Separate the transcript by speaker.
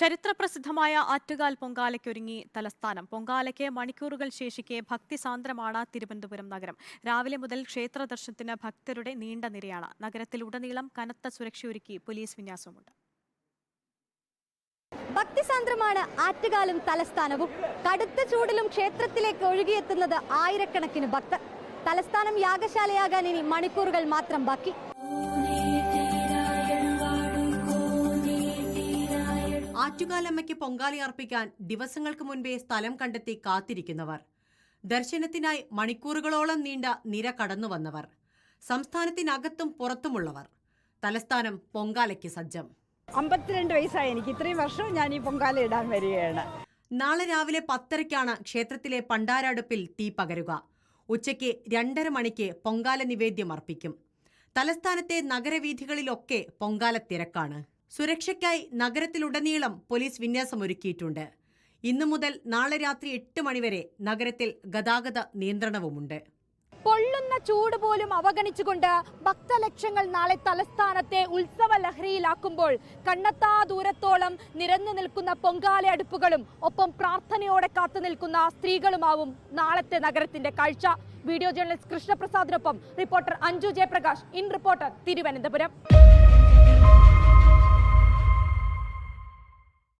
Speaker 1: ചരിത്രപ്രസിദ്ധമായ ആറ്റുകാൽ പൊങ്കാലയ്ക്കൊരുങ്ങി തലസ്ഥാനം. പൊങ്കാലയ്ക്ക് മണിക്കൂറുകൾ ശേഷിക്കെ ഭക്തിസാന്ദ്രമാണ് തിരുവനന്തപുരം നഗരം. രാവിലെ മുതൽ ക്ഷേത്ര ദർശനത്തിന് ഭക്തരുടെ നീണ്ട നിരയാണ്. നഗരത്തിൽ നഗരത്തിലുടനീളം കനത്ത സുരക്ഷയൊരുക്കി പോലീസ് വിന്യാസവുമുണ്ട്.
Speaker 2: ഭക്തിസാന്ദ്രമാണ് ആറ്റുകാലും തലസ്ഥാനവും. കടുത്ത ചൂടിലും ക്ഷേത്രത്തിലേക്ക് ഒഴുകിയെത്തുന്നത് ആയിരക്കണക്കിന് ഭക്തർ. തലസ്ഥാനം യാഗശാലയാകാൻ ഇനി മണിക്കൂറുകൾ മാത്രം ബാക്കി.
Speaker 3: ആറ്റുകാലമ്മയ്ക്ക് പൊങ്കാലി അർപ്പിക്കാൻ ദിവസങ്ങൾക്ക് മുൻപേ സ്ഥലം കണ്ടെത്തി കാത്തിരിക്കുന്നവർ. ദർശനത്തിനായി മണിക്കൂറുകളോളം നീണ്ട നിര കടന്നു വന്നവർ സംസ്ഥാനത്തിനകത്തും പുറത്തുമുള്ളവർ. തലസ്ഥാനം പൊങ്കാലയ്ക്ക് സജ്ജം.
Speaker 4: അമ്പത്തിരണ്ട് വയസ്സായി. എനിക്ക് ഇത്രയും വർഷം ഞാൻ ഈ പൊങ്കാല ഇടാൻ വരികയാണ്.
Speaker 3: നാളെ രാവിലെ പത്തരയ്ക്കാണ് ക്ഷേത്രത്തിലെ പണ്ടാരടുപ്പിൽ തീ പകരുക. ഉച്ചയ്ക്ക് രണ്ടര മണിക്ക് പൊങ്കാല നിവേദ്യം അർപ്പിക്കും. തലസ്ഥാനത്തെ നഗരവീഥികളിലൊക്കെ പൊങ്കാല തിരക്കാണ്. സുരക്ഷയ്ക്കായി നഗരത്തിലുടനീളം പോലീസ് വിന്യാസമൊരുക്കിയിട്ടുണ്ട്. ഇന്നു മുതൽ നാളെ രാത്രി എട്ട് മണിവരെ നഗരത്തിൽ ഗതാഗത നിയന്ത്രണവുമുണ്ട്.
Speaker 2: പൊള്ളുന്ന ചൂട് പോലും അവഗണിച്ചുകൊണ്ട് ഭക്തലക്ഷങ്ങൾ നാളെ തലസ്ഥാനത്തെ ഉത്സവ ലഹരിയിലാക്കുമ്പോൾ കണ്ണത്താ ദൂരത്തോളം നിരന്നു നിൽക്കുന്ന പൊങ്കാല അടുപ്പുകളും ഒപ്പം പ്രാർത്ഥനയോടെ കാത്തു നിൽക്കുന്ന സ്ത്രീകളുമാവും നാളത്തെ നഗരത്തിന്റെ കാഴ്ച. Video journalist കൃഷ്ണപ്രസാദിനൊപ്പം reporter Anju Jayaprakash. In reporter Thiruvananthapuram.